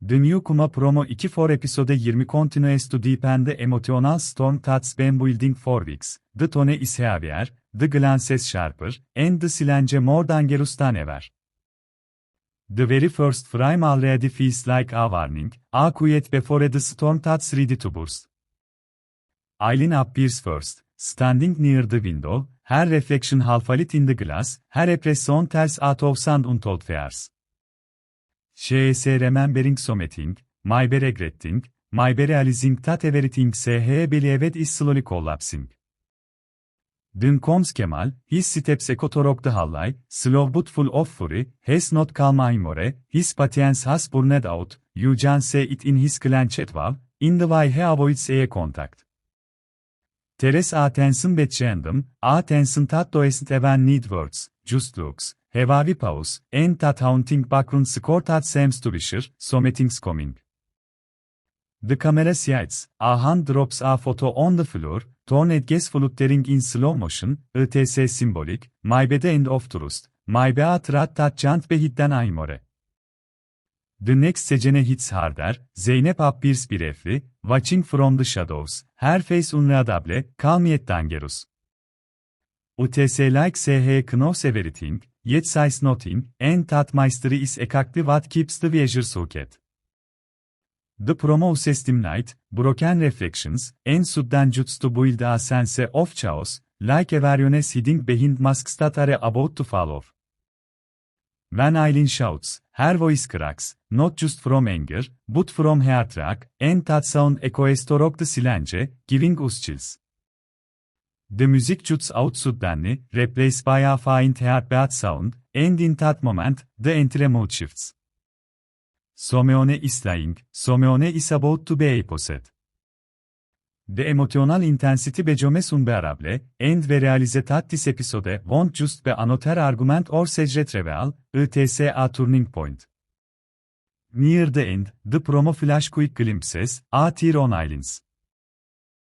The New Kuma Promo 2 for episode 20 continues to deepen the emotional storm that's been building for weeks. The tone is heavier, the glances sharper, and the silence more dangerous than ever. The very first frame already feels like a warning, a quiet before the storm that's ready to burst. Eileen appears first, standing near the window, her reflection half lit in the glass, her expression tells out of sand untold fears. She is remembering something, maybe regretting, maybe realizing that everything she believed is slowly collapsing. Then comes Kemal, his steps toward the hallway, slow but full of fury, has not calm anymore, his patience has burned out, you can see it in his clenched jaw, in the way he avoids eye contact. Teres attention bet random, attention that doesn't even need words, just looks, heavy pause, and that haunting background score that seems to something's coming. The camera sides, a hand drops a photo on the floor, tornado gets fluttering in slow motion, ETS symbolic, maybe the end of trust, maybe a threat that can't be hidden anymore. The next secene hits harder, Zeynep appears briefly, watching from the shadows, her face unreadable, calm yet dangerous. UTS like SH knows everything, yet says nothing, and that mystery is exactly what keeps the viewer socket. The promo system night, broken reflections, and sudden juts to build a sense of chaos, like awareness hiding behind masks that are about to fall off. When Eileen shouts, her voice cracks, not just from anger, but from heart track, and that sound echoes through the silence, giving us chills. The music juts out suddenly, replaced by a faint heartbeat sound, and in that moment, the entire mood shifts. Someone is lying, someone is about to be possessed. The emotional intensity becomes unbearable, and we realize that this episode won't just be another argument or suggested reveal, it's a turning point. Near the end, the promo flash quick glimpses, a tear on Eileen's